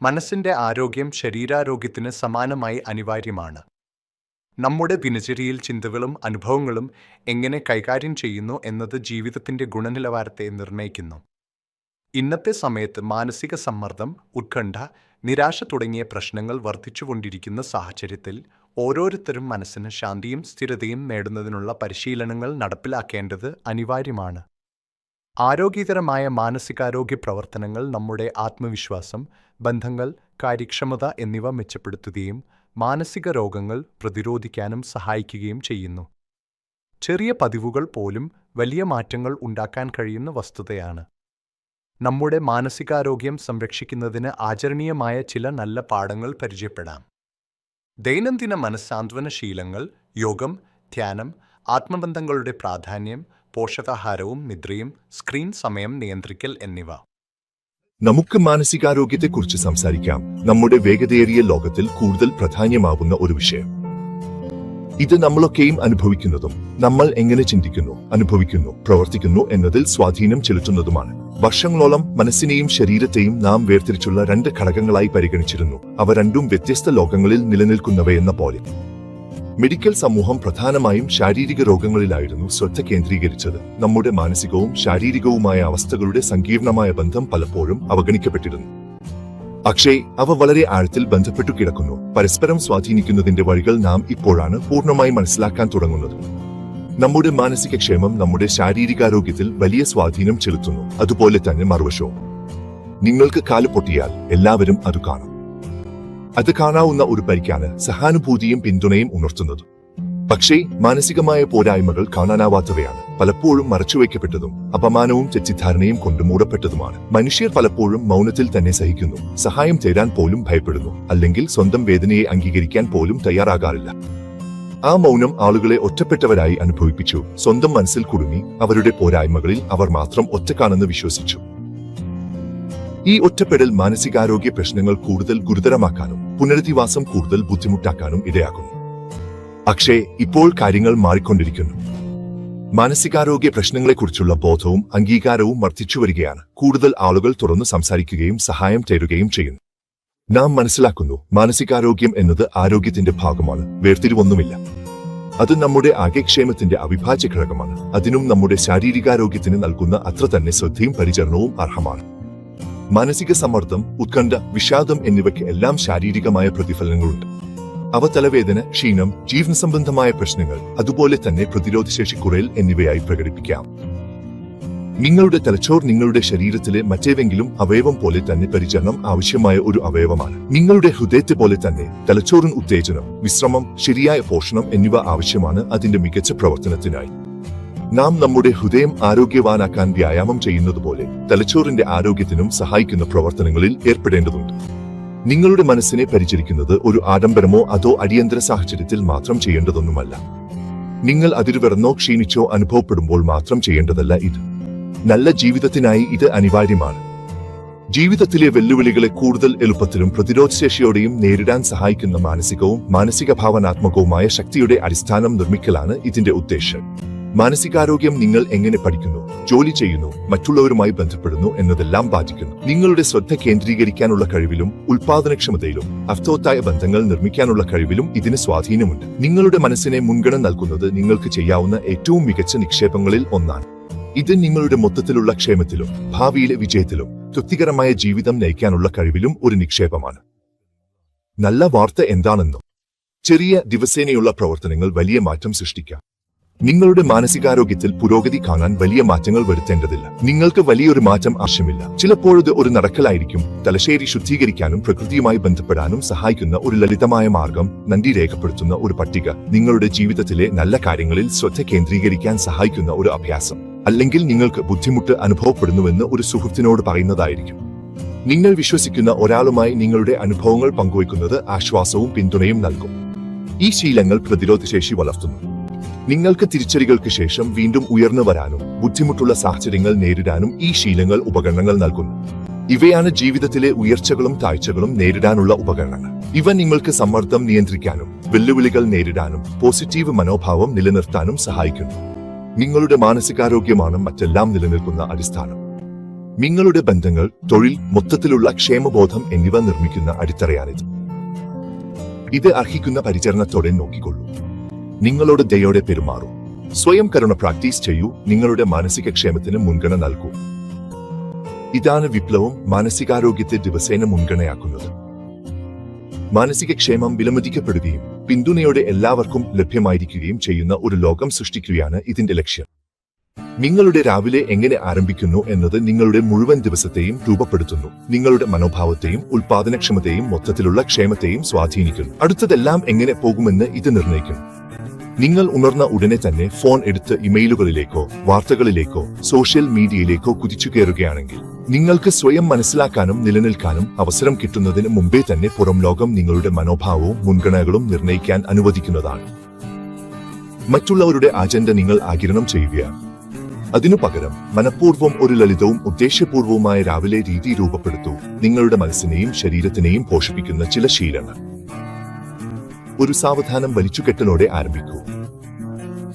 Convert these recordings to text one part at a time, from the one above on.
മനസ്സിന്റെ ആരോഗ്യം ശരീരാരോഗ്യത്തിന് സമാനമായി അനിവാര്യമാണ്. നമ്മുടെ ദിനചര്യയിൽ ചിന്തകളും അനുഭവങ്ങളും എങ്ങനെ കൈകാര്യം ചെയ്യുന്നു എന്നത് ജീവിതത്തിന്റെ ഗുണനിലവാരത്തെ നിർണയിക്കുന്നു. ഇന്നത്തെ സമയത്ത് മാനസിക സമ്മർദ്ദം ഉത്കണ്ഠ നിരാശ തുടങ്ങിയ പ്രശ്നങ്ങൾ വർദ്ധിച്ചുകൊണ്ടിരിക്കുന്ന സാഹചര്യത്തിൽ ഓരോരുത്തരും മനസ്സിന് ശാന്തിയും സ്ഥിരതയും നേടുന്നതിനുള്ള പരിശീലനങ്ങൾ നടപ്പിലാക്കേണ്ടത് അനിവാര്യമാണ്. ആരോഗ്യകരമായ മാനസികാരോഗ്യ പ്രവർത്തനങ്ങൾ നമ്മുടെ ആത്മവിശ്വാസം ബന്ധങ്ങൾ കാര്യക്ഷമത എന്നിവ മെച്ചപ്പെടുത്തുകയും മാനസിക രോഗങ്ങൾ പ്രതിരോധിക്കാനും സഹായിക്കുകയും ചെയ്യുന്നു. ചെറിയ പതിവുകൾ പോലും വലിയ മാറ്റങ്ങൾ ഉണ്ടാക്കാൻ കഴിയുന്ന വസ്തുതയാണ്. നമ്മുടെ മാനസികാരോഗ്യം സംരക്ഷിക്കുന്നതിന് ആചരണീയമായ ചില നല്ല പാഠങ്ങൾ പരിചയപ്പെടാം. ദൈനംദിന മനസ്സാന്ത്വന ശീലങ്ങൾ യോഗം ധ്യാനം ആത്മബന്ധങ്ങളുടെ പ്രാധാന്യം പോഷകാഹാരവും നിദ്രയും സ്ക്രീൻ സമയം നിയന്ത്രിക്കൽ എന്നിവ. നമുക്ക് മാനസികാരോഗ്യത്തെക്കുറിച്ച് സംസാരിക്കാം. നമ്മുടെ വേഗതയേറിയ ലോകത്തിൽ കൂടുതൽ പ്രാധാന്യമാവുന്ന ഒരു വിഷയം. ഇത് നമ്മളൊക്കെയും അനുഭവിക്കുന്നതും നമ്മൾ എങ്ങനെ ചിന്തിക്കുന്നു അനുഭവിക്കുന്നു പ്രവർത്തിക്കുന്നു എന്നതിൽ സ്വാധീനം ചെലുത്തുന്നതുമാണ്. വർഷങ്ങളോളം മനസ്സിനെയും ശരീരത്തെയും നാം വേർതിരിച്ചുള്ള രണ്ട് ഘടകങ്ങളായി പരിഗണിച്ചിരുന്നു. അവ രണ്ടും വ്യത്യസ്ത ലോകങ്ങളിൽ നിലനിൽക്കുന്നവയെന്ന പോലെ. മെഡിക്കൽ സമൂഹം പ്രധാനമായും ശാരീരിക രോഗങ്ങളിലായിരുന്നു ശ്രദ്ധ കേന്ദ്രീകരിച്ചത്. നമ്മുടെ മാനസികവും ശാരീരികവുമായ അവസ്ഥകളുടെ സങ്കീർണമായ ബന്ധം പലപ്പോഴും അവഗണിക്കപ്പെട്ടിരുന്നു. പക്ഷേ അവ വളരെ ആഴത്തിൽ ബന്ധപ്പെട്ടു കിടക്കുന്നു. പരസ്പരം സ്വാധീനിക്കുന്നതിന്റെ വഴികൾ നാം ഇപ്പോഴാണ് പൂർണമായി മനസ്സിലാക്കാൻ തുടങ്ങുന്നത്. നമ്മുടെ മാനസിക ക്ഷേമം നമ്മുടെ ശാരീരികാരോഗ്യത്തിൽ വലിയ സ്വാധീനം ചെലുത്തുന്നു. അതുപോലെ തന്നെ മറുവശവും. നിങ്ങൾക്ക് കാൽ പൊട്ടിയാൽ എല്ലാവരും അത് കാണും. അത് കാണാവുന്ന ഒരു പരിക്കാണ് സഹാനുഭൂതിയും പിന്തുണയും ഉണർത്തുന്നത്. പക്ഷേ മാനസികമായ പോരായ്മകൾ കാണാനാവാത്തവയാണ്. പലപ്പോഴും മറച്ചുവെക്കപ്പെട്ടതും അപമാനവും തെറ്റിദ്ധാരണയും കൊണ്ട് മൂടപ്പെട്ടതുമാണ്. മനുഷ്യർ പലപ്പോഴും മൗനത്തിൽ തന്നെ സഹിക്കുന്നു. സഹായം തേടാൻ പോലും ഭയപ്പെടുന്നു. അല്ലെങ്കിൽ സ്വന്തം വേദനയെ അംഗീകരിക്കാൻ പോലും തയ്യാറാകാറില്ല. ആ മൗനം ആളുകളെ ഒറ്റപ്പെട്ടവരായി അനുഭവിപ്പിച്ചു. സ്വന്തം മനസ്സിൽ കുടുങ്ങി അവരുടെ പോരായ്മകളിൽ അവർ മാത്രം ഒറ്റക്കാണെന്ന് വിശ്വസിച്ചു. ഈ ഒറ്റപ്പെടൽ മാനസികാരോഗ്യ പ്രശ്നങ്ങൾ കൂടുതൽ ഗുരുതരമാക്കാനും പുനരധിവാസം കൂടുതൽ ബുദ്ധിമുട്ടാക്കാനും ഇടയാക്കുന്നു. പക്ഷേ ഇപ്പോൾ കാര്യങ്ങൾ മാറിക്കൊണ്ടിരിക്കുന്നു. മാനസികാരോഗ്യ പ്രശ്നങ്ങളെക്കുറിച്ചുള്ള ബോധവും അംഗീകാരവും വർദ്ധിച്ചു വരികയാണ്. കൂടുതൽ ആളുകൾ തുറന്നു സംസാരിക്കുകയും സഹായം തേടുകയും ചെയ്യുന്നു. നാം മനസ്സിലാക്കുന്നു മാനസികാരോഗ്യം എന്നത് ആരോഗ്യത്തിന്റെ ഭാഗമാണ്. വേർതിരിവൊന്നുമില്ല. അത് നമ്മുടെ ആകെക്ഷേമത്തിന്റെ അവിഭാജ്യ ഘടകമാണ്. അതിനും നമ്മുടെ ശാരീരികാരോഗ്യത്തിന് നൽകുന്ന അത്ര തന്നെ ശ്രദ്ധയും പരിചരണവും അർഹമാണ്. മാനസിക സമ്മർദ്ദം ഉത്കണ്ഠ വിഷാദം എന്നിവയ്ക്ക് എല്ലാം ശാരീരികമായ പ്രതിഫലനങ്ങളുണ്ട് അവ തലവേദന ക്ഷീണം ജീവന സംബന്ധമായ പ്രശ്നങ്ങൾ അതുപോലെ തന്നെ പ്രതിരോധശേഷി കുറയൽ എന്നിവയായി പ്രകടിപ്പിക്കാം. നിങ്ങളുടെ തലച്ചോർ നിങ്ങളുടെ ശരീരത്തിലെ മറ്റേതെങ്കിലും അവയവം പോലെ തന്നെ പരിചരണം ആവശ്യമായ ഒരു അവയവമാണ്. നിങ്ങളുടെ ഹൃദയത്തെ പോലെ തന്നെ തലച്ചോറിന് ഉത്തേജനം വിശ്രമം ശരിയായ പോഷണം എന്നിവ ആവശ്യമാണ് അതിന്റെ മികച്ച പ്രവർത്തനത്തിനായി. നാം നമ്മുടെ ഹൃദയം ആരോഗ്യവാനാക്കാൻ വ്യായാമം ചെയ്യുന്നത് പോലെ തലച്ചോറിന്റെ ആരോഗ്യത്തിനും സഹായിക്കുന്ന പ്രവർത്തനങ്ങളിൽ ഏർപ്പെടേണ്ടതുണ്ട്. നിങ്ങളുടെ മനസ്സിനെ പരിചരിക്കുന്നത് ഒരു ആഡംബരമോ അതോ അടിയന്തര സാഹചര്യത്തിൽ മാത്രം ചെയ്യേണ്ടതൊന്നുമല്ല. നിങ്ങൾ അതിരുവിറന്നോ ക്ഷീണിച്ചോ അനുഭവപ്പെടുമ്പോൾ മാത്രം ചെയ്യേണ്ടതല്ല ഇത്. നല്ല ജീവിതത്തിനായി ഇത് അനിവാര്യമാണ്. ജീവിതത്തിലെ വെല്ലുവിളികളെ കൂടുതൽ എളുപ്പത്തിലും പ്രതിരോധശേഷിയോടെയും നേരിടാൻ സഹായിക്കുന്ന മാനസികവും മാനസിക ഭാവനാത്മകവുമായ ശക്തിയുടെ അടിസ്ഥാനം നിർമ്മിക്കലാണ് ഇതിന്റെ ഉദ്ദേശം മാനസികാരോഗ്യം നിങ്ങൾ എങ്ങനെ പഠിക്കുന്നു ജോലി ചെയ്യുന്നു മറ്റുള്ളവരുമായി ബന്ധപ്പെടുന്നു എന്നതെല്ലാം ബാധിക്കുന്നു. നിങ്ങളുടെ ശ്രദ്ധ കേന്ദ്രീകരിക്കാനുള്ള കഴിവിലും ഉൽപാദനക്ഷമതയിലും അർത്ഥവത്തായ ബന്ധങ്ങൾ നിർമ്മിക്കാനുള്ള കഴിവിലും ഇതിന് സ്വാധീനമുണ്ട്. നിങ്ങളുടെ മനസ്സിനെ മുൻഗണന നൽകുന്നത് നിങ്ങൾക്ക് ചെയ്യാവുന്ന ഏറ്റവും മികച്ച നിക്ഷേപങ്ങളിൽ ഒന്നാണ്. ഇത് നിങ്ങളുടെ മൊത്തത്തിലുള്ള ക്ഷേമത്തിലും ഭാവിയിലെ വിജയത്തിലും തൃപ്തികരമായ ജീവിതം നയിക്കാനുള്ള കഴിവിലും ഒരു നിക്ഷേപമാണ്. നല്ല വാർത്ത എന്താണെന്നും ചെറിയ ദിവസേനയുള്ള പ്രവർത്തനങ്ങൾ വലിയ മാറ്റം സൃഷ്ടിക്കാം. നിങ്ങളുടെ മാനസികാരോഗ്യത്തിൽ പുരോഗതി കാണാൻ വലിയ മാറ്റങ്ങൾ വരുത്തേണ്ടതില്ല. നിങ്ങൾക്ക് വലിയൊരു മാറ്റം ആവശ്യമില്ല. ചിലപ്പോഴത് ഒരു നടക്കലായിരിക്കും തലശ്ശേരി ശുദ്ധീകരിക്കാനും പ്രകൃതിയുമായി ബന്ധപ്പെടാനും സഹായിക്കുന്ന ഒരു ലളിതമായ മാർഗം നന്ദി രേഖപ്പെടുത്തുന്ന ഒരു പട്ടിക. നിങ്ങളുടെ ജീവിതത്തിലെ നല്ല കാര്യങ്ങളിൽ ശ്രദ്ധ കേന്ദ്രീകരിക്കാൻ സഹായിക്കുന്ന ഒരു അഭ്യാസം. അല്ലെങ്കിൽ നിങ്ങൾക്ക് ബുദ്ധിമുട്ട് അനുഭവപ്പെടുന്നുവെന്ന് ഒരു സുഹൃത്തിനോട് പറയുന്നതായിരിക്കും. നിങ്ങൾ വിശ്വസിക്കുന്ന ഒരാളുമായി നിങ്ങളുടെ അനുഭവങ്ങൾ പങ്കുവയ്ക്കുന്നത് ആശ്വാസവും പിന്തുണയും നൽകും. ഈ ശീലങ്ങൾ പ്രതിരോധശേഷി വളർത്തുന്നു. നിങ്ങൾക്ക് തിരിച്ചടികൾക്ക് ശേഷം വീണ്ടും ഉയർന്നു വരാനും ബുദ്ധിമുട്ടുള്ള സാഹചര്യങ്ങൾ നേരിടാനും ഈ ശീലങ്ങൾ ഉപകരണങ്ങൾ നൽകുന്നു. ഇവയാണ് ജീവിതത്തിലെ ഉയർച്ചകളും താഴ്ചകളും നേരിടാനുള്ള ഉപകരണങ്ങൾ. ഇവ നിങ്ങൾക്ക് സമ്മർദ്ദം നിയന്ത്രിക്കാനും വെല്ലുവിളികൾ നേരിടാനും പോസിറ്റീവ് മനോഭാവം നിലനിർത്താനും സഹായിക്കുന്നു. നിങ്ങളുടെ മാനസികാരോഗ്യമാണ് മറ്റെല്ലാം നിലനിൽക്കുന്ന അടിസ്ഥാനം. നിങ്ങളുടെ ബന്ധങ്ങൾ തൊഴിൽ മൊത്തത്തിലുള്ള ക്ഷേമബോധം എന്നിവ നിർമ്മിക്കുന്ന അടിത്തറയാണിത്. ഇത് അർഹിക്കുന്ന പരിചരണത്തോടെ നോക്കിക്കൊള്ളൂ. നിങ്ങളോട് ദയോടെ പെരുമാറൂ. സ്വയം കരുണ പ്രാക്ടീസ് ചെയ്യൂ. നിങ്ങളുടെ മാനസിക ക്ഷേമത്തിന് മുൻഗണന നൽകൂ. ഇതാണ് വിപ്ലവം മാനസികാരോഗ്യത്തെ ദിവസേന മുൻഗണനയാക്കുന്നത്. മാനസിക ക്ഷേമം വിലമതിക്കപ്പെടുകയും പിന്തുണയോടെ എല്ലാവർക്കും ലഭ്യമായിരിക്കുകയും ചെയ്യുന്ന ഒരു ലോകം സൃഷ്ടിക്കുകയാണ് ഇതിന്റെ ലക്ഷ്യം. നിങ്ങളുടെ രാവിലെ എങ്ങനെ ആരംഭിക്കുന്നു എന്നത് നിങ്ങളുടെ മുഴുവൻ ദിവസത്തെയും രൂപപ്പെടുത്തുന്നു. നിങ്ങളുടെ മനോഭാവത്തെയും ഉൽപാദനക്ഷമതയും മൊത്തത്തിലുള്ള ക്ഷേമത്തെയും സ്വാധീനിക്കുന്നു. അടുത്തതെല്ലാം എങ്ങനെ പോകുമെന്ന് ഇത് നിർണയിക്കും. നിങ്ങൾ ഉണർന്ന ഉടനെ തന്നെ ഫോൺ എടുത്ത് ഇമെയിലുകളിലേക്കോ വാർത്തകളിലേക്കോ സോഷ്യൽ മീഡിയയിലേക്കോ കുതിച്ചു കയറുകയാണെങ്കിൽ നിങ്ങൾക്ക് സ്വയം മനസ്സിലാക്കാനും നിലനിൽക്കാനും അവസരം കിട്ടുന്നതിന് മുമ്പേ തന്നെ പുറം ലോകം നിങ്ങളുടെ മനോഭാവവും മുൻഗണനകളും നിർണയിക്കാൻ അനുവദിക്കുന്നതാണ്. മറ്റുള്ളവരുടെ അജണ്ട നിങ്ങൾ ആകിരണം ചെയ്യുകയാണ്. അതിനു പകരം മനഃപൂർവം ഒരു ലളിതവും ഉദ്ദേശ്യപൂർവവുമായ രാവിലെ രീതി രൂപപ്പെടുത്തൂ. നിങ്ങളുടെ മനസ്സിനെയും ശരീരത്തിനെയും പോഷിപ്പിക്കുന്ന ചില ശീലങ്ങൾ. ഒരു സാവധാനം വലിച്ചുകെട്ടലോടെ ആരംഭിക്കൂ.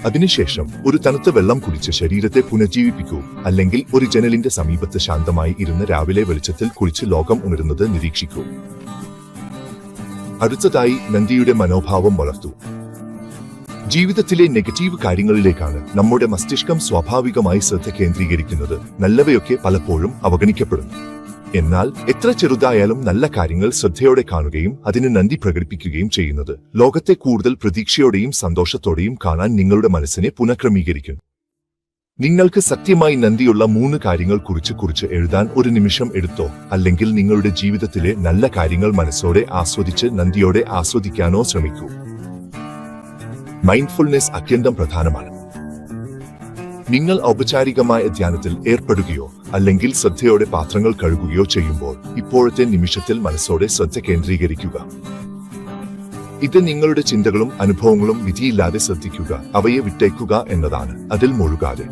അതിനുശേഷം ഒരു തണുത്ത വെള്ളം കുടിച്ച് ശരീരത്തെ പുനർജീവിപ്പിക്കൂ. അല്ലെങ്കിൽ ഒരു ജനലിന്റെ സമീപത്ത് ശാന്തമായി ഇരുന്ന് രാവിലെ വെളിച്ചത്തിൽ കുളിച്ച് ലോകം ഉണരുന്നത് നിരീക്ഷിക്കൂ. അടുത്തതായി നന്ദിയുടെ മനോഭാവം വളർത്തൂ. ജീവിതത്തിലെ നെഗറ്റീവ് കാര്യങ്ങളിലേക്കാണ് നമ്മുടെ മസ്തിഷ്കം സ്വാഭാവികമായി ശ്രദ്ധ കേന്ദ്രീകരിക്കുന്നത്. നല്ലവയൊക്കെ പലപ്പോഴും അവഗണിക്കപ്പെടുന്നു. എന്നാൽ എത്ര ചെറുതായാലും നല്ല കാര്യങ്ങൾ ശ്രദ്ധയോടെ കാണുകയും അതിന് നന്ദി പ്രകടിപ്പിക്കുകയും ചെയ്യുന്നത്. ലോകത്തെ കൂടുതൽ പ്രതീക്ഷയോടെയും സന്തോഷത്തോടെയും കാണാൻ നിങ്ങളുടെ മനസ്സിനെ പുനഃക്രമീകരിക്കും. നിങ്ങൾക്ക് സത്യമായി നന്ദിയുള്ള മൂന്ന് കാര്യങ്ങൾ കുറിച്ച് കുറിച്ച് എഴുതാൻ ഒരു നിമിഷം എടുത്തോ അല്ലെങ്കിൽ നിങ്ങളുടെ ജീവിതത്തിലെ നല്ല കാര്യങ്ങൾ മനസ്സോടെ ആസ്വദിച്ച് നന്ദിയോടെ ആസ്വദിക്കാനോ ശ്രമിക്കൂ. മൈൻഡ്ഫുൾനെസ് അത്യന്തം പ്രധാനമാണ്. നിങ്ങൾ ഔപചാരികമായ ധ്യാനത്തിൽ ഏർപ്പെടുകയോ അല്ലെങ്കിൽ ശ്രദ്ധയോടെ പാത്രങ്ങൾ കഴുകുകയോ ചെയ്യുമ്പോൾ ഇപ്പോഴത്തെ നിമിഷത്തിൽ മനസ്സോടെ ശ്രദ്ധ കേന്ദ്രീകരിക്കുക. ഇത് നിങ്ങളുടെ ചിന്തകളും അനുഭവങ്ങളും വിധിയില്ലാതെ ശ്രദ്ധിക്കുക അവയെ വിട്ടേക്കുക എന്നതാണ്. അതിൽ മുഴുകാതെ.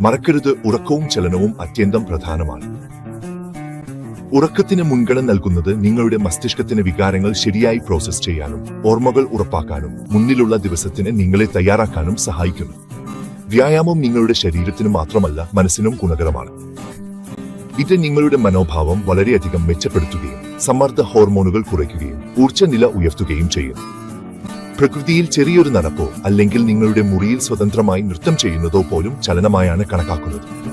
മറക്കരുത് ഉറക്കവും ചലനവും അത്യന്തം പ്രധാനമാണ്. ഉറക്കത്തിന് മുൻഗണന നൽകുന്നത് നിങ്ങളുടെ മസ്തിഷ്കത്തിന് വികാരങ്ങൾ ശരിയായി പ്രോസസ് ചെയ്യാനും ഓർമ്മകൾ ഉറപ്പാക്കാനും മുന്നിലുള്ള ദിവസത്തിന് നിങ്ങളെ തയ്യാറാക്കാനും സഹായിക്കുന്നു. വ്യായാമം നിങ്ങളുടെ ശരീരത്തിന് മാത്രമല്ല മനസ്സിനും ഗുണകരമാണ്. ഇത് നിങ്ങളുടെ മനോഭാവം വളരെയധികം മെച്ചപ്പെടുത്തുകയും സമ്മർദ്ദ ഹോർമോണുകൾ കുറയ്ക്കുകയും ഊർജനില ഉയർത്തുകയും ചെയ്യും. പ്രകൃതിയിൽ ചെറിയൊരു നടപ്പോ അല്ലെങ്കിൽ നിങ്ങളുടെ മുറിയിൽ സ്വതന്ത്രമായി നൃത്തം ചെയ്യുന്നതോ പോലും ചലനമായാണ് കണക്കാക്കുന്നത്.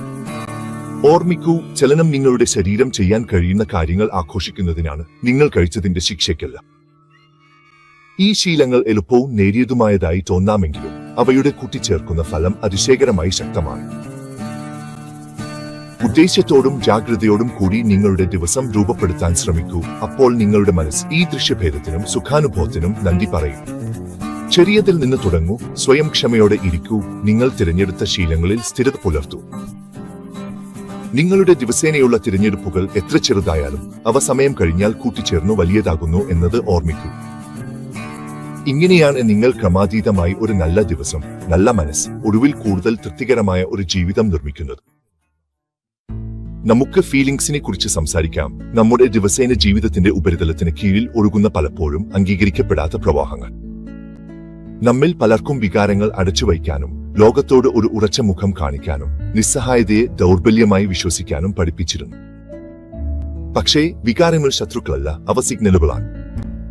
ഓർമ്മിക്കൂ ചലനം നിങ്ങളുടെ ശരീരം ചെയ്യാൻ കഴിയുന്ന കാര്യങ്ങൾ ആഘോഷിക്കുന്നതിനാണ് നിങ്ങൾ കഴിച്ചതിന്റെ ശിക്ഷയ്ക്കല്ല. ഈ ശീലങ്ങൾ എളുപ്പവും നേരിയതുമായതായി തോന്നാമെങ്കിലും അവയുടെ കൂട്ടിച്ചേർക്കുന്ന ഫലം അതിശയകരമായി ശക്തമാണ്. ഉദ്ദേശ്യത്തോടും ജാഗ്രതയോടും കൂടി നിങ്ങളുടെ ദിവസം രൂപപ്പെടുത്താൻ ശ്രമിക്കൂ. അപ്പോൾ നിങ്ങളുടെ മനസ്സ് ഈ ദൃശ്യഭേദത്തിനും സുഖാനുഭവത്തിനും നന്ദി പറയും. ചെറിയതിൽ നിന്ന് തുടങ്ങൂ സ്വയം ക്ഷമയോടെ ഇരിക്കൂ നിങ്ങൾ തിരഞ്ഞെടുത്ത ശീലങ്ങളിൽ സ്ഥിരത പുലർത്തൂ. നിങ്ങളുടെ ദിവസേനയുള്ള തിരഞ്ഞെടുപ്പുകൾ എത്ര ചെറുതായാലും അവ സമയം കഴിഞ്ഞാൽ കൂട്ടിച്ചേർന്നു വലിയതാകുന്നു എന്നത് ഓർമ്മിക്കൂ. ഇങ്ങനെയാണ് നിങ്ങൾ ക്രമാതീതമായി ഒരു നല്ല ദിവസം നല്ല മനസ്സ് ഒടുവിൽ കൂടുതൽ തൃപ്തികരമായ ഒരു ജീവിതം നിർമ്മിക്കുന്നത്. നമുക്ക് ഫീലിംഗ്സിനെ കുറിച്ച് സംസാരിക്കാം. നമ്മുടെ ദിവസേന ജീവിതത്തിന്റെ ഉപരിതലത്തിന് കീഴിൽ ഒഴുകുന്ന പലപ്പോഴും അംഗീകരിക്കപ്പെടാത്ത പ്രവാഹങ്ങൾ. നമ്മിൽ പലർക്കും വികാരങ്ങൾ അടച്ചു അടച്ചുവയ്ക്കാനും ലോകത്തോട് ഒരു ഉറച്ച മുഖം കാണിക്കാനും നിസ്സഹായതയെ ദൗർബല്യമായി വിശ്വസിക്കാനും പഠിപ്പിച്ചിരുന്നു. പക്ഷേ വികാരങ്ങൾ ശത്രുക്കളല്ല അവ സിഗ്നലുകളാണ്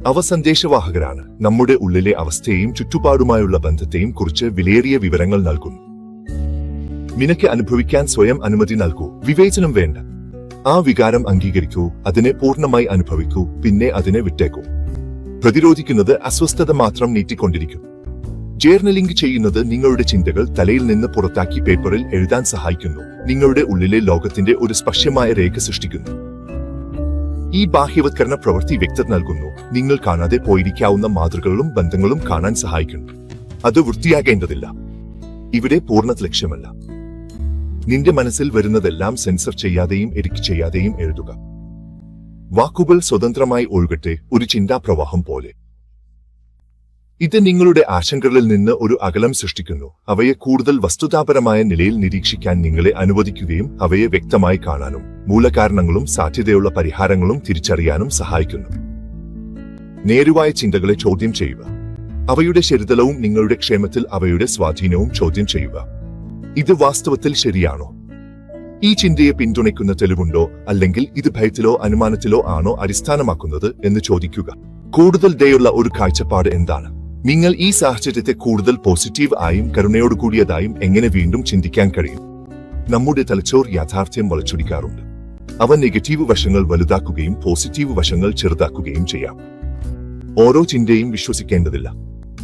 അവ സന്ദേശവാഹകരാണ് നമ്മുടെ ഉള്ളിലെ അവസ്ഥയെയും ചുറ്റുപാടുമായുള്ള ബന്ധത്തെയും കുറിച്ച് വിലയേറിയ വിവരങ്ങൾ നൽകുന്നു. നിനക്ക് അനുഭവിക്കാൻ സ്വയം അനുമതി നൽകൂ. വിവേചനം വേണ്ട. ആ വികാരം അംഗീകരിക്കൂ അതിനെ പൂർണമായി അനുഭവിക്കൂ പിന്നെ അതിനെ വിട്ടേക്കൂ. പ്രതിരോധിക്കുന്നത് അസ്വസ്ഥത മാത്രം നീട്ടിക്കൊണ്ടിരിക്കും. ജേർണലിംഗ് ചെയ്യുന്നത് നിങ്ങളുടെ ചിന്തകൾ തലയിൽ നിന്ന് പുറത്താക്കി പേപ്പറിൽ എഴുതാൻ സഹായിക്കുന്നു. നിങ്ങളുടെ ഉള്ളിലെ ലോകത്തിന്റെ ഒരു സ്പർശ്യമായ രേഖ സൃഷ്ടിക്കുന്നു. ഈ ബാഹ്യവത്കരണ പ്രവൃത്തി വ്യക്തത നൽകുന്നു. നിങ്ങൾ കാണാതെ പോയിരിക്കാവുന്ന മാതൃകകളും ബന്ധങ്ങളും കാണാൻ സഹായിക്കുന്നു. അത് വൃത്തിയാകേണ്ടതില്ല. ഇവിടെ പൂർണ ലക്ഷ്യമല്ല. നിന്റെ മനസ്സിൽ വരുന്നതെല്ലാം സെൻസർ ചെയ്യാതെയും എഡിറ്റ് ചെയ്യാതെയും എഴുതുക. വാക്കുകൾ സ്വതന്ത്രമായി ഒഴുകട്ടെ ഒരു ചിന്താപ്രവാഹം പോലെ. ഇത് നിങ്ങളുടെ ആശങ്കകളിൽ നിന്ന് ഒരു അകലം സൃഷ്ടിക്കുന്നു. അവയെ കൂടുതൽ വസ്തുതാപരമായ നിലയിൽ നിരീക്ഷിക്കാൻ നിങ്ങളെ അനുവദിക്കുകയും അവയെ വ്യക്തമായി കാണാനും മൂലകാരണങ്ങളും സാധ്യതയുള്ള പരിഹാരങ്ങളും തിരിച്ചറിയാനും സഹായിക്കുന്നു. നേരുവായ ചിന്തകളെ ചോദ്യം ചെയ്യുക. അവയുടെ ശരിതലവും നിങ്ങളുടെ ക്ഷേമത്തിൽ അവയുടെ സ്വാധീനവും ചോദ്യം ചെയ്യുക. ഇത് വാസ്തവത്തിൽ ശരിയാണോ? ഈ ചിന്തയെ പിന്തുണയ്ക്കുന്ന തെളിവുണ്ടോ? അല്ലെങ്കിൽ ഇത് ഭയത്തിലോ അനുമാനത്തിലോ ആണോ അടിസ്ഥാനമാക്കുന്നത് എന്ന് ചോദിക്കുക. കൂടുതൽ ദയുള്ള ഒരു കാഴ്ചപ്പാട് എന്താണ്? നിങ്ങൾ ഈ സാഹചര്യത്തെ കൂടുതൽ പോസിറ്റീവ് ആയും കരുണയോട് കൂടിയതായും എങ്ങനെ വീണ്ടും ചിന്തിക്കാൻ കഴിയും? നമ്മുടെ തലച്ചോർ യാഥാർത്ഥ്യം വളച്ചൊടിക്കാറുണ്ട്. അവ നെഗറ്റീവ് വശങ്ങൾ വലുതാക്കുകയും പോസിറ്റീവ് വശങ്ങൾ ചെറുതാക്കുകയും ചെയ്യാം. ഓരോ ചിന്തയും വിശ്വസിക്കേണ്ടതില്ല.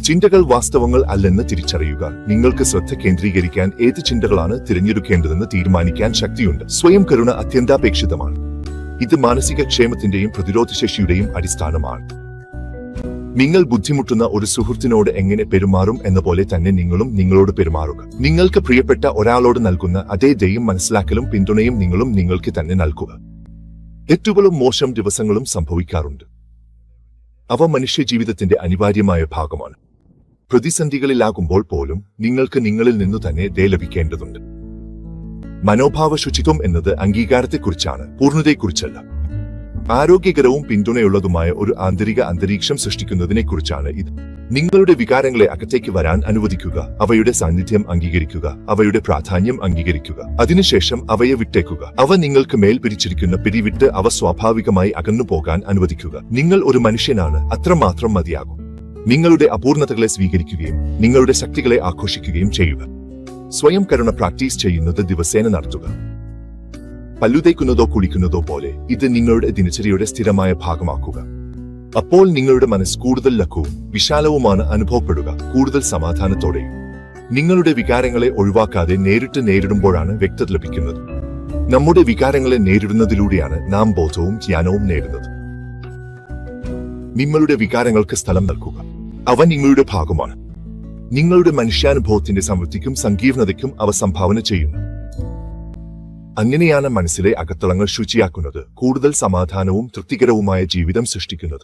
ചിന്തകൾ വാസ്തവങ്ങൾ അല്ലെന്ന് തിരിച്ചറിയുക. നിങ്ങൾക്ക് ശ്രദ്ധ കേന്ദ്രീകരിക്കാൻ ഏത് ചിന്തകളാണ് തിരഞ്ഞെടുക്കേണ്ടതെന്ന് തീരുമാനിക്കാൻ ശക്തിയുണ്ട്. സ്വയം കരുണ അത്യന്താപേക്ഷിതമാണ്. ഇത് മാനസിക ക്ഷേമത്തിന്റെയും പ്രതിരോധശേഷിയുടെയും അടിസ്ഥാനമാണ്. നിങ്ങൾ ബുദ്ധിമുട്ടുന്ന ഒരു സുഹൃത്തിനോട് എങ്ങനെ പെരുമാറും എന്ന പോലെ തന്നെ നിങ്ങളും നിങ്ങളോട് പെരുമാറുക. നിങ്ങൾക്ക് പ്രിയപ്പെട്ട ഒരാളോട് നൽകുന്ന അതേ ദയും മനസ്സിലാക്കലും പിന്തുണയും നിങ്ങളും നിങ്ങൾക്ക് തന്നെ നൽകുക. തെറ്റുകളും മോശം ദിവസങ്ങളും സംഭവിക്കാറുണ്ട്. അവ മനുഷ്യ ജീവിതത്തിന്റെ അനിവാര്യമായ ഭാഗമാണ്. പ്രതിസന്ധികളിലാകുമ്പോൾ പോലും നിങ്ങൾക്ക് നിങ്ങളിൽ നിന്നു തന്നെ ദയ ലഭിക്കേണ്ടതുണ്ട്. മനോഭാവ ശുചിത്വം എന്നത് അംഗീകാരത്തെക്കുറിച്ചാണ് പൂർണതയെക്കുറിച്ചല്ല. ആരോഗ്യകരവും പിന്തുണയുള്ളതുമായ ഒരു ആന്തരിക അന്തരീക്ഷം സൃഷ്ടിക്കുന്നതിനെക്കുറിച്ചാണ് ഇത്. നിങ്ങളുടെ വികാരങ്ങളെ അകത്തേക്ക് വരാൻ അനുവദിക്കുക. അവയുടെ സാന്നിധ്യം അംഗീകരിക്കുക. അവയുടെ പ്രാധാന്യം അംഗീകരിക്കുക. അതിനുശേഷം അവയെ വിട്ടേക്കുക. അവ നിങ്ങൾക്ക് മേൽ പിരിച്ചിരിക്കുന്ന പിടിവിട്ട് അവ സ്വാഭാവികമായി അകന്നു പോകാൻ അനുവദിക്കുക. നിങ്ങൾ ഒരു മനുഷ്യനാണ്. അത്രമാത്രം മതിയാകും. നിങ്ങളുടെ അപൂർണതകളെ സ്വീകരിക്കുകയും നിങ്ങളുടെ ശക്തികളെ ആഘോഷിക്കുകയും ചെയ്യുക. സ്വയം കരുണ പ്രാക്ടീസ് ചെയ്യുന്നത് ദിവസേന നടത്തുക. പല്ലുതേക്കുന്നതോ കുളിക്കുന്നതോ പോലെ ഇത് നിങ്ങളുടെ ദിനചര്യയുടെ സ്ഥിരമായ ഭാഗമാക്കുക. അപ്പോൾ നിങ്ങളുടെ മനസ്സ് കൂടുതൽ ലഘുവും വിശാലവുമാണ് അനുഭവപ്പെടുക. കൂടുതൽ സമാധാനത്തോടെയും നിങ്ങളുടെ വികാരങ്ങളെ ഒഴിവാക്കാതെ നേരിട്ട് നേരിടുമ്പോഴാണ് വ്യക്തത ലഭിക്കുന്നത്. നമ്മുടെ വികാരങ്ങളെ നേരിടുന്നതിലൂടെയാണ് നാം ബോധവും ജ്ഞാനവും നേടുന്നത്. നിങ്ങളുടെ വികാരങ്ങൾക്ക് സ്ഥലം നൽകുക. അവ നിങ്ങളുടെ ഭാഗമാണ്. നിങ്ങളുടെ മനുഷ്യാനുഭവത്തിന്റെ സമൃദ്ധിക്കും സങ്കീർണതയ്ക്കും അവ സംഭാവന ചെയ്യുന്നു. അങ്ങനെയാണ് മനസ്സിലെ അകത്തളങ്ങൾ ശുചിയാക്കുന്നത് കൂടുതൽ സമാധാനവും തൃപ്തികരവുമായ ജീവിതം സൃഷ്ടിക്കുന്നത്.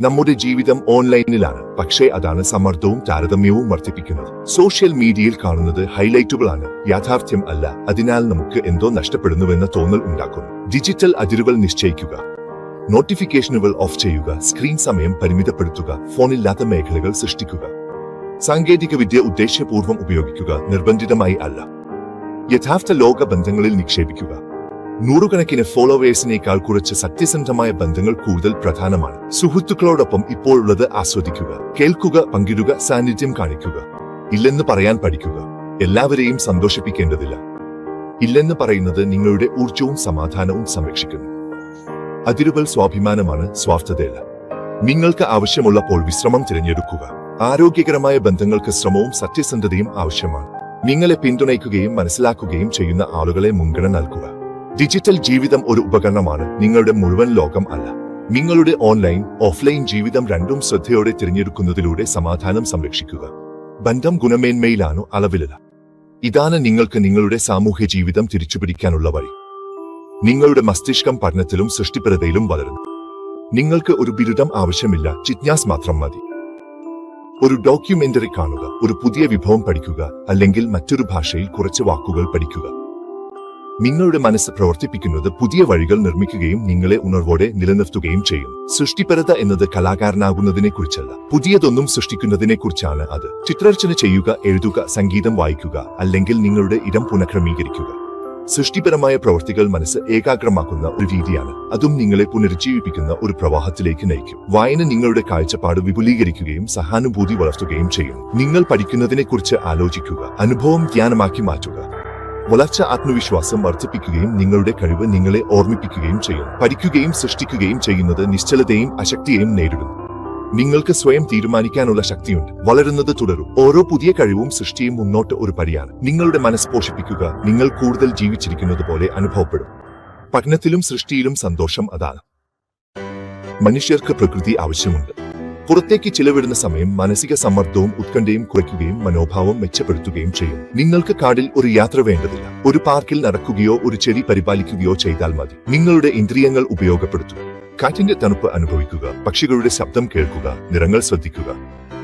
നമ്മുടെ ജീവിതം ഓൺലൈനിലാണ് പക്ഷേ അതാണ് സമ്മർദ്ദവും താരതമ്യവും വർദ്ധിപ്പിക്കുന്നത്. സോഷ്യൽ മീഡിയയിൽ കാണുന്നത് ഹൈലൈറ്റുകളാണ് യാഥാർത്ഥ്യം അല്ല അതിനാൽ നമുക്ക് എന്തോ നഷ്ടപ്പെടുന്നുവെന്ന തോന്നൽ ഉണ്ടാക്കുന്നു. ഡിജിറ്റൽ അതിരുകൾ നിശ്ചയിക്കുക നോട്ടിഫിക്കേഷനുകൾ ഓഫ് ചെയ്യുക സ്ക്രീൻ സമയം പരിമിതപ്പെടുത്തുക ഫോണില്ലാത്ത മേഖലകൾ സൃഷ്ടിക്കുക. സാങ്കേതികവിദ്യ ഉദ്ദേശ്യപൂർവം ഉപയോഗിക്കുക നിർബന്ധിതമായി അല്ല. യഥാർത്ഥ ലോക ബന്ധങ്ങളിൽ നിക്ഷേപിക്കുക. നൂറുകണക്കിന് ഫോളോവേഴ്സിനേക്കാൾ കുറച്ച് സത്യസന്ധമായ ബന്ധങ്ങൾ കൂടുതൽ പ്രധാനമാണ്. സുഹൃത്തുക്കളോടൊപ്പം ഇപ്പോഴുള്ളത് ആസ്വദിക്കുക കേൾക്കുക പങ്കിടുക സാന്നിധ്യം കാണിക്കുക. ഇല്ലെന്ന് പറയാൻ പഠിക്കുക. എല്ലാവരെയും സന്തോഷിപ്പിക്കേണ്ടതില്ല. ഇല്ലെന്ന് പറയുന്നത് നിങ്ങളുടെ ഊർജവും സമാധാനവും സംരക്ഷിക്കുന്നു. അതിരുകൾ സ്വാഭിമാനമാണ് സ്വാർത്ഥതയല്ല. നിങ്ങൾക്ക് ആവശ്യമുള്ളപ്പോൾ വിശ്രമം തിരഞ്ഞെടുക്കുക. ആരോഗ്യകരമായ ബന്ധങ്ങൾക്ക് ശ്രമവും സത്യസന്ധതയും ആവശ്യമാണ്. നിങ്ങളെ പിന്തുണയ്ക്കുകയും മനസ്സിലാക്കുകയും ചെയ്യുന്ന ആളുകളെ മുൻഗണന നൽകുക. ഡിജിറ്റൽ ജീവിതം ഒരു ഉപകരണമാണ്. നിങ്ങളുടെ മുഴുവൻ ലോകം അല്ല. നിങ്ങളുടെ ഓൺലൈൻ ഓഫ്ലൈൻ ജീവിതം രണ്ടും ശ്രദ്ധയോടെ തിരഞ്ഞെടുക്കുന്നതിലൂടെ സമാധാനം സംരക്ഷിക്കുക. ബന്ധം ഗുണമേന്മയിലാണോ അളവിലല്ല ഇതാണ് നിങ്ങൾക്ക് നിങ്ങളുടെ സാമൂഹ്യ ജീവിതം തിരിച്ചുപിടിക്കാനുള്ള വഴി. നിങ്ങളുടെ മസ്തിഷ്കം പഠനത്തിലും സൃഷ്ടിപരതയിലും വളരുന്നു. നിങ്ങൾക്ക് ഒരു ബിരുദം ആവശ്യമില്ല. ജിജ്ഞാസ് മാത്രം മതി. ഒരു ഡോക്യുമെന്ററി കാണുക ഒരു പുതിയ വിഭവം പഠിക്കുക അല്ലെങ്കിൽ മറ്റൊരു ഭാഷയിൽ കുറച്ച് വാക്കുകൾ പഠിക്കുക. നിങ്ങളുടെ മനസ്സ് പ്രവർത്തിപ്പിക്കുന്നത് പുതിയ വഴികൾ നിർമ്മിക്കുകയും നിങ്ങളെ ഉണർവോടെ നിലനിർത്തുകയും ചെയ്യും. സൃഷ്ടിപരത എന്നത് കലാകാരനാകുന്നതിനെ കുറിച്ചല്ല പുതിയതൊന്നും സൃഷ്ടിക്കുന്നതിനെ കുറിച്ചാണ് അത്. ചിത്രരചന ചെയ്യുക എഴുതുക സംഗീതം വായിക്കുക അല്ലെങ്കിൽ നിങ്ങളുടെ ഇടം പുനഃക്രമീകരിക്കുക. സൃഷ്ടിപരമായ പ്രവൃത്തികൾ മനസ്സ് ഏകാഗ്രമാക്കുന്ന ഒരു രീതിയാണ്. അതും നിങ്ങളെ പുനരുജ്ജീവിപ്പിക്കുന്ന ഒരു പ്രവാഹത്തിലേക്ക് നയിക്കും. വായന നിങ്ങളുടെ കാഴ്ചപ്പാട് വിപുലീകരിക്കുകയും സഹാനുഭൂതി വളർത്തുകയും ചെയ്യും. നിങ്ങൾ പഠിക്കുന്നതിനെക്കുറിച്ച് ആലോചിക്കുക. അനുഭവം ധ്യാനമാക്കി മാറ്റുക. വളർച്ച ആത്മവിശ്വാസം വർദ്ധിപ്പിക്കുകയും നിങ്ങളുടെ കഴിവ് നിങ്ങളെ ഓർമ്മിപ്പിക്കുകയും ചെയ്യും. പഠിക്കുകയും സൃഷ്ടിക്കുകയും ചെയ്യുന്നത് നിശ്ചലതയും അശക്തിയെയും നേരിടുന്നു. നിങ്ങൾക്ക് സ്വയം തീരുമാനിക്കാനുള്ള ശക്തിയുണ്ട്. വളരുന്നത് തുടരും. ഓരോ പുതിയ കഴിവും സൃഷ്ടിയും മുന്നോട്ട് ഒരു പടിയാണ്. നിങ്ങളുടെ മനസ്സ് പോഷിപ്പിക്കുക നിങ്ങൾ കൂടുതൽ ജീവിച്ചിരിക്കുന്നത് പോലെ അനുഭവപ്പെടും. പഠനത്തിലും സൃഷ്ടിയിലും സന്തോഷം അതാണ്. മനുഷ്യർക്ക് പ്രകൃതി ആവശ്യമുണ്ട്. പുറത്തേക്ക് ചിലവിടുന്ന സമയം മാനസിക സമ്മർദ്ദവും ഉത്കണ്ഠയും കുറയ്ക്കുകയും മനോഭാവം മെച്ചപ്പെടുത്തുകയും ചെയ്യും. നിങ്ങൾക്ക് കാടിൽ ഒരു യാത്ര വേണ്ടതില്ല. ഒരു പാർക്കിൽ നടക്കുകയോ ഒരു ചെടി പരിപാലിക്കുകയോ ചെയ്താൽ മതി. നിങ്ങളുടെ ഇന്ദ്രിയങ്ങൾ ഉപയോഗപ്പെടുത്തുക കാറ്റിന്റെ തണുപ്പ് അനുഭവിക്കുക പക്ഷികളുടെ ശബ്ദം കേൾക്കുക നിറങ്ങൾ ശ്രദ്ധിക്കുക.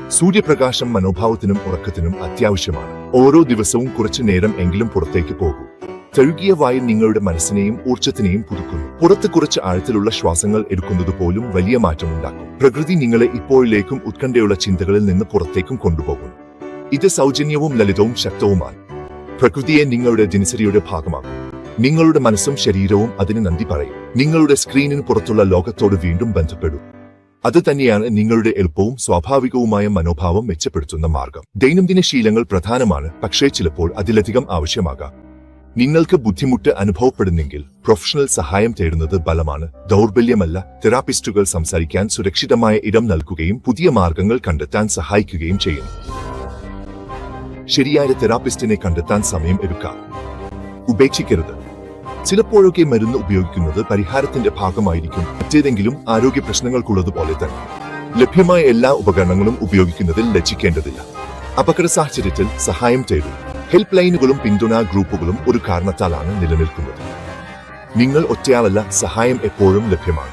സൂര്യപ്രകാശം മനോഭാവത്തിനും ഉറക്കത്തിനും അത്യാവശ്യമാണ്. ഓരോ ദിവസവും കുറച്ചു നേരം എങ്കിലും പുറത്തേക്ക് പോകൂ. തഴുകിയ വായു നിങ്ങളുടെ മനസ്സിനെയും ഊർജത്തിനെയും പുതുക്കുന്നു. പുറത്ത് കുറച്ച് ആഴത്തിലുള്ള ശ്വാസങ്ങൾ എടുക്കുന്നത് പോലും വലിയ മാറ്റമുണ്ടാക്കും. പ്രകൃതി നിങ്ങളെ ഇപ്പോഴിലേക്കും ഉത്കണ്ഠയുള്ള ചിന്തകളിൽ നിന്ന് പുറത്തേക്കും കൊണ്ടുപോകും ഇത് സൗജന്യവും ലളിതവും ശക്തവുമാണ്. പ്രകൃതിയെ നിങ്ങളുടെ ദിനചര്യയുടെ ഭാഗമാക്കും. നിങ്ങളുടെ മനസ്സും ശരീരവും അതിന് നന്ദി പറയും. നിങ്ങളുടെ സ്ക്രീനിന് പുറത്തുള്ള ലോകത്തോട് വീണ്ടും ബന്ധപ്പെടും. അത് തന്നെയാണ് നിങ്ങളുടെ എളുപ്പവും സ്വാഭാവികവുമായ മനോഭാവം മെച്ചപ്പെടുത്തുന്ന മാർഗം. ദൈനംദിന ശീലങ്ങൾ പ്രധാനമാണ് പക്ഷേ ചിലപ്പോൾ അതിലധികം ആവശ്യമാകാം. നിങ്ങൾക്ക് ബുദ്ധിമുട്ട് അനുഭവപ്പെടുന്നെങ്കിൽ പ്രൊഫഷണൽ സഹായം തേടുന്നത് ബലമാണ് ദൗർബല്യമല്ല. തെറാപ്പിസ്റ്റുകൾ സംസാരിക്കാൻ സുരക്ഷിതമായ ഇടം നൽകുകയും പുതിയ മാർഗങ്ങൾ കണ്ടെത്താൻ സഹായിക്കുകയും ചെയ്യുന്നു. ശരിയായ തെറാപ്പിസ്റ്റിനെ കണ്ടെത്താൻ സമയം എടുക്കാം. ഉപേക്ഷിക്കരുത്. ചിലപ്പോഴൊക്കെ മരുന്ന് ഉപയോഗിക്കുന്നത് പരിഹാരത്തിന്റെ ഭാഗമായിരിക്കും മറ്റേതെങ്കിലും ആരോഗ്യ പ്രശ്നങ്ങൾക്കുള്ളതുപോലെ തന്നെ. ലഭ്യമായ എല്ലാ ഉപകരണങ്ങളും ഉപയോഗിക്കുന്നതിൽ ലജ്ജിക്കേണ്ടതില്ല. അപകട സാഹചര്യത്തിൽ സഹായം തേടും. ഹെൽപ്പ് ലൈനുകളും പിന്തുണാ ഗ്രൂപ്പുകളും ഒരു കാരണത്താലാണ് നിലനിൽക്കുന്നത്. നിങ്ങൾ ഒറ്റയാളല്ല സഹായം എപ്പോഴും ലഭ്യമാണ്.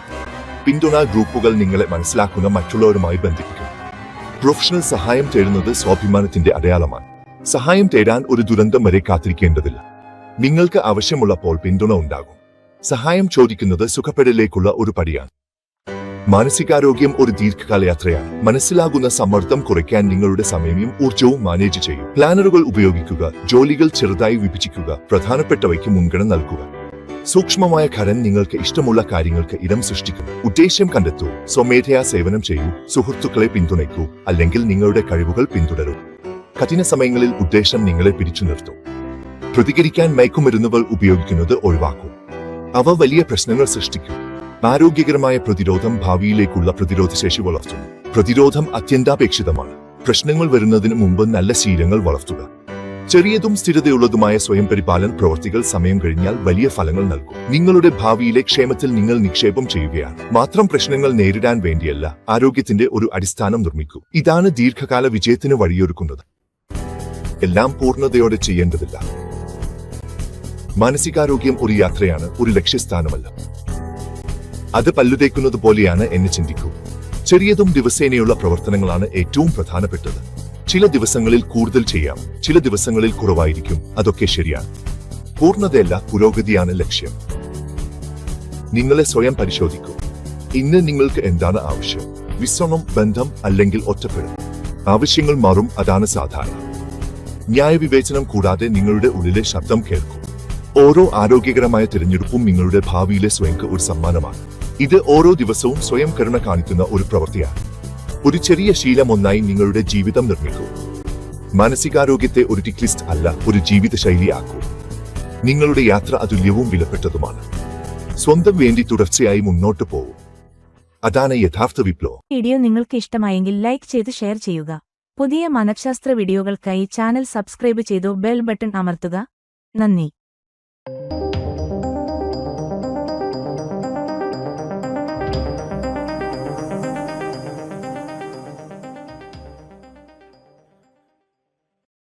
പിന്തുണാ ഗ്രൂപ്പുകൾ നിങ്ങളെ മനസ്സിലാക്കുന്ന മറ്റുള്ളവരുമായി ബന്ധിപ്പിക്കും. പ്രൊഫഷണൽ സഹായം തേടുന്നത് സ്വാഭിമാനത്തിന്റെ അടയാളമാണ്. സഹായം തേടാൻ ഒരു ദുരന്തം വരെ കാത്തിരിക്കേണ്ടതില്ല. നിങ്ങൾക്ക് ആവശ്യമുള്ളപ്പോൾ പിന്തുണ ഉണ്ടാകും. സഹായം ചോദിക്കുന്നത് സുഖപ്പെടലേക്കുള്ള ഒരു പടിയാണ്. മാനസികാരോഗ്യം ഒരു ദീർഘകാല യാത്രയാണ് മനസ്സിലാകുന്ന സമ്മർദ്ദം കുറയ്ക്കാൻ നിങ്ങളുടെ സമയവും ഊർജവും മാനേജ് ചെയ്യും. പ്ലാനറുകൾ ഉപയോഗിക്കുക ജോലികൾ ചെറുതായി വിഭജിക്കുക പ്രധാനപ്പെട്ടവയ്ക്ക് മുൻഗണന നൽകുക. സൂക്ഷ്മമായ ഖരൻ നിങ്ങൾക്ക് ഇഷ്ടമുള്ള കാര്യങ്ങൾക്ക് ഇടം സൃഷ്ടിക്കും. ഉദ്ദേശ്യം കണ്ടെത്തൂ സ്വമേധയാ സേവനം ചെയ്യൂ സുഹൃത്തുക്കളെ പിന്തുണയ്ക്കൂ അല്ലെങ്കിൽ നിങ്ങളുടെ കഴിവുകൾ പിന്തുടരൂ. കഠിന സമയങ്ങളിൽ ഉദ്ദേശം നിങ്ങളെ പിടിച്ചു നിർത്തും പ്രതികരിക്കാൻ മയക്കുമരുന്നുകൾ ഉപയോഗിക്കുന്നത് ഒഴിവാക്കൂ. അവ വലിയ പ്രശ്നങ്ങൾ സൃഷ്ടിക്കും. ആരോഗ്യകരമായ പ്രതിരോധം ഭാവിയിലേക്കുള്ള പ്രതിരോധശേഷി വളർത്തുന്നു പ്രതിരോധം അത്യന്താപേക്ഷിതമാണ്. പ്രശ്നങ്ങൾ വരുന്നതിന് മുമ്പ് നല്ല ശീലങ്ങൾ വളർത്തുക. ചെറിയതും സ്ഥിരതയുള്ളതുമായ സ്വയം പരിപാലന പ്രവർത്തികൾ സമയം കഴിഞ്ഞാൽ വലിയ ഫലങ്ങൾ നൽകും. നിങ്ങളുടെ ഭാവിയിലെ ക്ഷേമത്തിൽ നിങ്ങൾ നിക്ഷേപം ചെയ്യുകയാണ്. മാത്രം പ്രശ്നങ്ങൾ നേരിടാൻ വേണ്ടിയല്ല ആരോഗ്യത്തിന്റെ ഒരു അടിസ്ഥാനം നിർമ്മിക്കൂ. ഇതാണ് ദീർഘകാല വിജയത്തിന് വഴിയൊരുക്കുന്നത്. എല്ലാം പൂർണതയോടെ ചെയ്യേണ്ടതില്ല. മാനസികാരോഗ്യം ഒരു യാത്രയാണ് ഒരു ലക്ഷ്യസ്ഥാനമല്ല. അത് പല്ലുതേക്കുന്നത് പോലെയാണ് എന്നെ ചിന്തിക്കൂ. ചെറിയതും ദിവസേനയുള്ള പ്രവർത്തനങ്ങളാണ് ഏറ്റവും പ്രധാനപ്പെട്ടത്. ചില ദിവസങ്ങളിൽ കൂടുതൽ ചെയ്യാം ചില ദിവസങ്ങളിൽ കുറവായിരിക്കും അതൊക്കെ ശരിയാണ്. പൂർണതയല്ല പുരോഗതിയാണ് ലക്ഷ്യം. നിങ്ങളെ സ്വയം പരിശോധിക്കൂ. ഇന്ന് നിങ്ങൾക്ക് എന്താണ് ആവശ്യം? വിശ്രമം ബന്ധം അല്ലെങ്കിൽ ഒറ്റപ്പെടും ആവശ്യങ്ങൾ മാറും അതാണ് സാധാരണ. ന്യായവിവേചനം കൂടാതെ നിങ്ങളുടെ ഉള്ളിലെ ശബ്ദം കേൾക്കൂ. ഓരോ ആരോഗ്യകരമായ തിരഞ്ഞെടുപ്പും നിങ്ങളുടെ ഭാവിയിലെ സ്വയംക്ക് ഒരു സമ്മാനമാണ്. ഇത് ഓരോ ദിവസവും സ്വയം കരുണ കാണിക്കുന്ന ഒരു പ്രവൃത്തിയാണ്. ഒരു ചെറിയ ശീലം ഒന്നായി നിങ്ങളുടെ ജീവിതം നിർമ്മിക്കൂ. മാനസികാരോഗ്യത്തെ ഒരു ടിക്ലിസ്റ്റ് അല്ല ഒരു ജീവിതശൈലി ആക്കൂ നിങ്ങളുടെ യാത്ര അതുല്യവും വിലപ്പെട്ടതുമാണ്. സ്വന്തം വേണ്ടി തുടർച്ചയായി മുന്നോട്ട് പോകൂ അതാണ് യഥാർത്ഥ വിപ്ലവം. വീഡിയോ നിങ്ങൾക്ക് ഇഷ്ടമായെങ്കിൽ ലൈക്ക് ചെയ്ത് ഷെയർ ചെയ്യുക. പുതിയ മനഃശാസ്ത്ര വീഡിയോകൾക്കായി ചാനൽ സബ്സ്ക്രൈബ് ചെയ്തു ബെൽ ബട്ടൺ അമർത്തുക. നന്ദി. Música